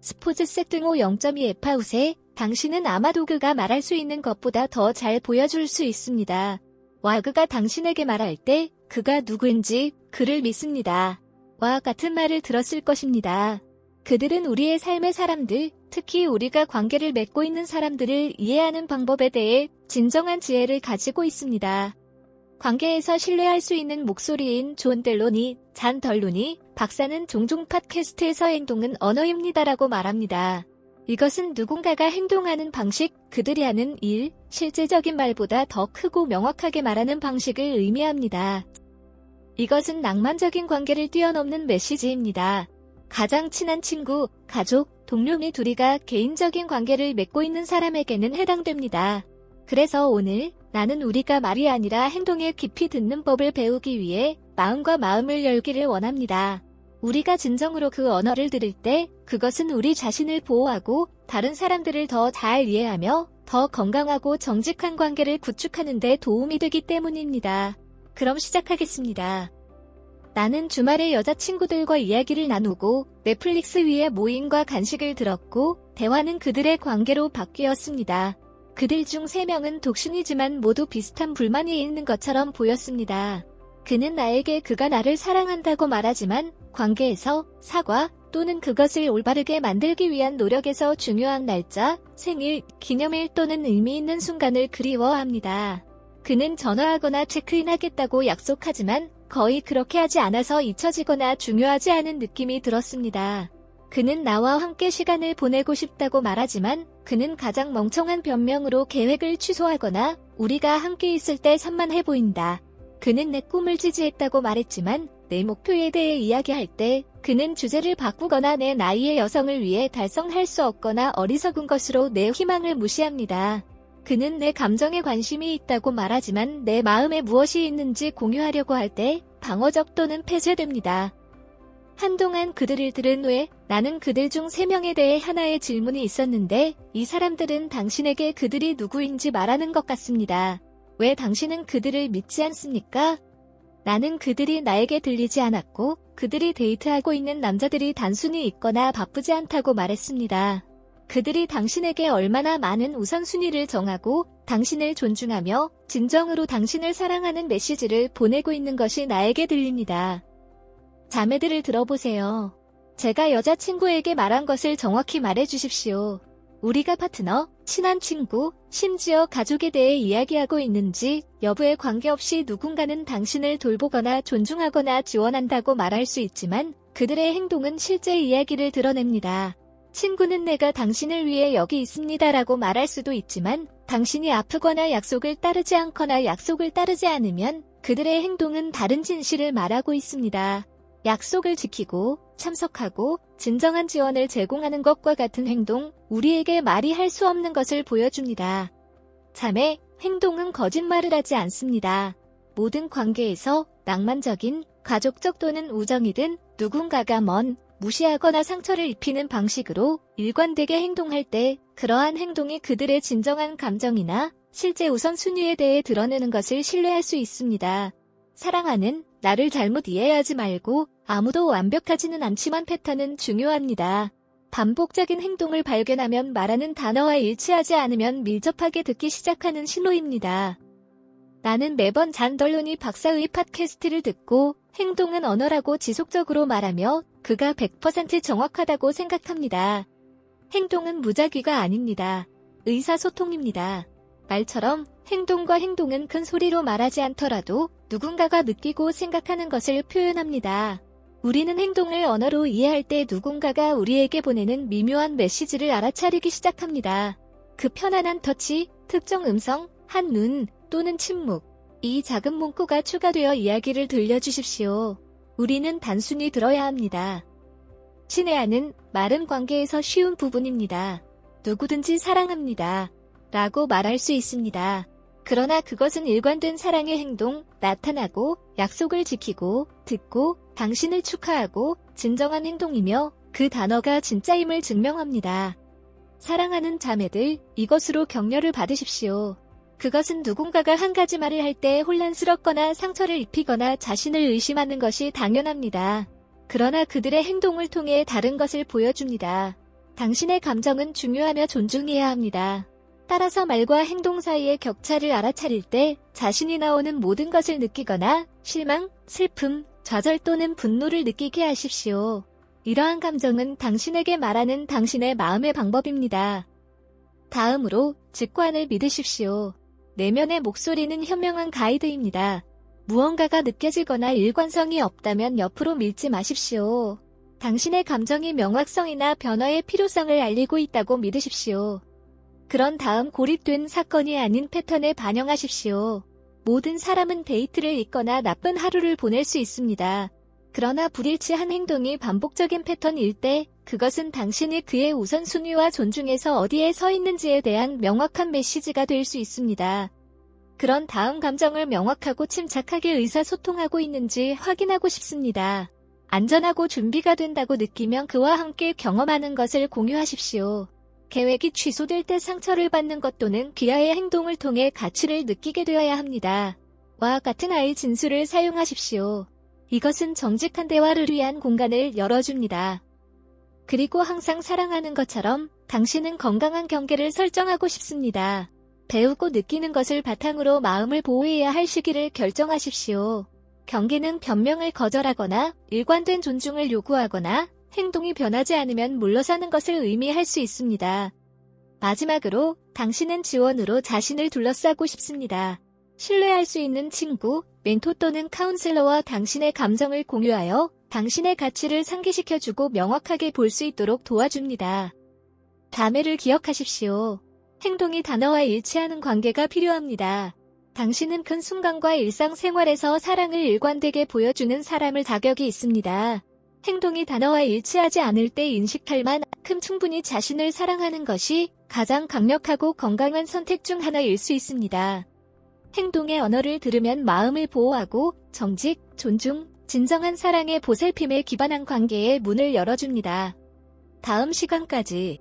스포츠 세팅호 0.2 에파 우세 당신은 아마도 그가 말할 수 있는 것보다 더 잘 보여줄 수 있습니다. 와 그가 당신에게 말할 때 그가 누구인지 그를 믿습니다. 와 같은 말을 들었을 것입니다. 그들은 우리의 삶의 사람들, 특히 우리가 관계를 맺고 있는 사람들을 이해하는 방법에 대해 진정한 지혜를 가지고 있습니다. 관계에서 신뢰할 수 있는 목소리인 존 델로니, 잔 덜로니, 박사는 종종 팟캐스트에서 행동은 언어입니다라고 말합니다. 이것은 누군가가 행동하는 방식, 그들이 하는 일, 실제적인 말보다 더 크고 명확하게 말하는 방식을 의미합니다. 이것은 낭만적인 관계를 뛰어넘는 메시지입니다. 가장 친한 친구, 가족, 동료 및 우리가 개인적인 관계를 맺고 있는 사람에게는 해당됩니다. 그래서 오늘 나는 우리가 말이 아니라 행동에 깊이 듣는 법을 배우기 위해 마음과 마음을 열기를 원합니다. 우리가 진정으로 그 언어를 들을 때 그것은 우리 자신을 보호하고 다른 사람들을 더 잘 이해하며 더 건강하고 정직한 관계를 구축하는 데 도움이 되기 때문입니다. 그럼 시작하겠습니다. 나는 주말에 여자친구들과 이야기를 나누고 넷플릭스 위에 모임과 간식을 들었고 대화는 그들의 관계로 바뀌었습니다. 그들 중 3명은 독신이지만 모두 비슷한 불만이 있는 것처럼 보였습니다. 그는 나에게 그가 나를 사랑한다고 말하지만 관계에서 사과 또는 그것을 올바르게 만들기 위한 노력에서 중요한 날짜, 생일, 기념일 또는 의미 있는 순간을 그리워합니다. 그는 전화하거나 체크인하겠다고 약속하지만 거의 그렇게 하지 않아서 잊혀지거나 중요하지 않은 느낌이 들었습니다. 그는 나와 함께 시간을 보내고 싶다고 말하지만 그는 가장 멍청한 변명으로 계획을 취소하거나 우리가 함께 있을 때 산만해 보인다. 그는 내 꿈을 지지했다고 말했지만 내 목표에 대해 이야기할 때 그는 주제를 바꾸거나 내 나이의 여성을 위해 달성할 수 없거나 어리석은 것으로 내 희망을 무시합니다. 그는 내 감정에 관심이 있다고 말하지만 내 마음에 무엇이 있는지 공유하려고 할 때 방어적 또는 폐쇄됩니다. 한동안 그들을 들은 후에 나는 그들 중 3명에 대해 하나의 질문이 있었는데 이 사람들은 당신에게 그들이 누구인지 말하는 것 같습니다. 왜 당신은 그들을 믿지 않습니까? 나는 그들이 나에게 들리지 않았고 그들이 데이트하고 있는 남자들이 단순히 있거나 바쁘지 않다고 말했습니다. 그들이 당신에게 얼마나 많은 우선순위를 정하고 당신을 존중하며 진정으로 당신을 사랑하는 메시지를 보내고 있는 것이 나에게 들립니다. 자매들을 들어보세요. 제가 여자친구에게 말한 것을 정확히 말해 주십시오. 우리가 파트너, 친한 친구, 심지어 가족에 대해 이야기하고 있는지 여부에 관계없이 누군가는 당신을 돌보거나 존중하거나 지원한다고 말할 수 있지만 그들의 행동은 실제 이야기를 드러냅니다. 친구는 내가 당신을 위해 여기 있습니다라고 말할 수도 있지만 당신이 아프거나 약속을 따르지 않거나 약속을 따르지 않으면 그들의 행동은 다른 진실을 말하고 있습니다. 약속을 지키고 참석하고 진정한 지원을 제공하는 것과 같은 행동, 우리에게 말이 할 수 없는 것을 보여줍니다. 자매, 행동은 거짓말을 하지 않습니다. 모든 관계에서 낭만적인, 가족적 또는 우정이든 누군가가 먼, 무시하거나 상처를 입히는 방식으로 일관되게 행동할 때 그러한 행동이 그들의 진정한 감정이나 실제 우선순위에 대해 드러내는 것을 신뢰할 수 있습니다. 사랑하는 나를 잘못 이해하지 말고 아무도 완벽하지는 않지만 패턴은 중요합니다. 반복적인 행동을 발견하면 말하는 단어와 일치하지 않으면 밀접하게 듣기 시작하는 신호입니다. 나는 매번 잔덜론이 박사의 팟캐스트를 듣고 행동은 언어라고 지속적으로 말하며 그가 100% 정확하다고 생각합니다. 행동은 무작위가 아닙니다. 의사소통입니다. 말처럼 행동과 행동은 큰 소리로 말하지 않더라도 누군가가 느끼고 생각하는 것을 표현합니다. 우리는 행동을 언어로 이해할 때 누군가가 우리에게 보내는 미묘한 메시지를 알아차리기 시작합니다. 그 편안한 터치, 특정 음성, 한눈 또는 침묵. 이 작은 문구가 추가되어 이야기를 들려주십시오. 우리는 단순히 들어야 합니다. 친애하는 말은 관계에서 쉬운 부분입니다. 누구든지 사랑합니다. 라고 말할 수 있습니다. 그러나 그것은 일관된 사랑의 행동, 나타나고, 약속을 지키고, 듣고, 당신을 축하하고, 진정한 행동이며 그 단어가 진짜임을 증명합니다. 사랑하는 자매들, 이것으로 격려를 받으십시오. 그것은 누군가가 한 가지 말을 할 때 혼란스럽거나 상처를 입히거나 자신을 의심하는 것이 당연합니다. 그러나 그들의 행동을 통해 다른 것을 보여줍니다. 당신의 감정은 중요하며 존중해야 합니다. 따라서 말과 행동 사이의 격차를 알아차릴 때 자신이 나오는 모든 것을 느끼거나 실망, 슬픔, 좌절 또는 분노를 느끼게 하십시오. 이러한 감정은 당신에게 말하는 당신의 마음의 방법입니다. 다음으로 직관을 믿으십시오. 내면의 목소리는 현명한 가이드입니다. 무언가가 느껴지거나 일관성이 없다면 옆으로 밀지 마십시오. 당신의 감정이 명확성이나 변화의 필요성을 알리고 있다고 믿으십시오. 그런 다음 고립된 사건이 아닌 패턴에 반영하십시오. 모든 사람은 데이트를 잊거나 나쁜 하루를 보낼 수 있습니다. 그러나 불일치한 행동이 반복적인 패턴일 때 그것은 당신이 그의 우선순위와 존중에서 어디에 서 있는지에 대한 명확한 메시지가 될 수 있습니다. 그런 다음 감정을 명확하고 침착하게 의사소통하고 있는지 확인하고 싶습니다. 안전하고 준비가 된다고 느끼면 그와 함께 경험하는 것을 공유하십시오. 계획이 취소될 때 상처를 받는 것 또는 귀하의 행동을 통해 가치를 느끼게 되어야 합니다. 와 같은 아이 진술을 사용하십시오. 이것은 정직한 대화를 위한 공간을 열어줍니다. 그리고 항상 사랑하는 것처럼 당신은 건강한 경계를 설정하고 싶습니다. 배우고 느끼는 것을 바탕으로 마음을 보호해야 할 시기를 결정하십시오. 경계는 변명을 거절하거나 일관된 존중을 요구하거나 행동이 변하지 않으면 물러서는 것을 의미할 수 있습니다. 마지막으로 당신은 지원으로 자신을 둘러싸고 싶습니다. 신뢰할 수 있는 친구, 멘토 또는 카운슬러와 당신의 감정을 공유하여 당신의 가치를 상기시켜주고 명확하게 볼 수 있도록 도와줍니다. 다음에를 기억하십시오. 행동이 단어와 일치하는 관계가 필요합니다. 당신은 큰 순간과 일상생활에서 사랑을 일관되게 보여주는 사람을 자격이 있습니다. 행동이 단어와 일치하지 않을 때 인식할 만큼 충분히 자신을 사랑하는 것이 가장 강력하고 건강한 선택 중 하나일 수 있습니다. 행동의 언어를 들으면 마음을 보호하고 정직, 존중, 진정한 사랑의 보살핌에 기반한 관계의 문을 열어줍니다. 다음 시간까지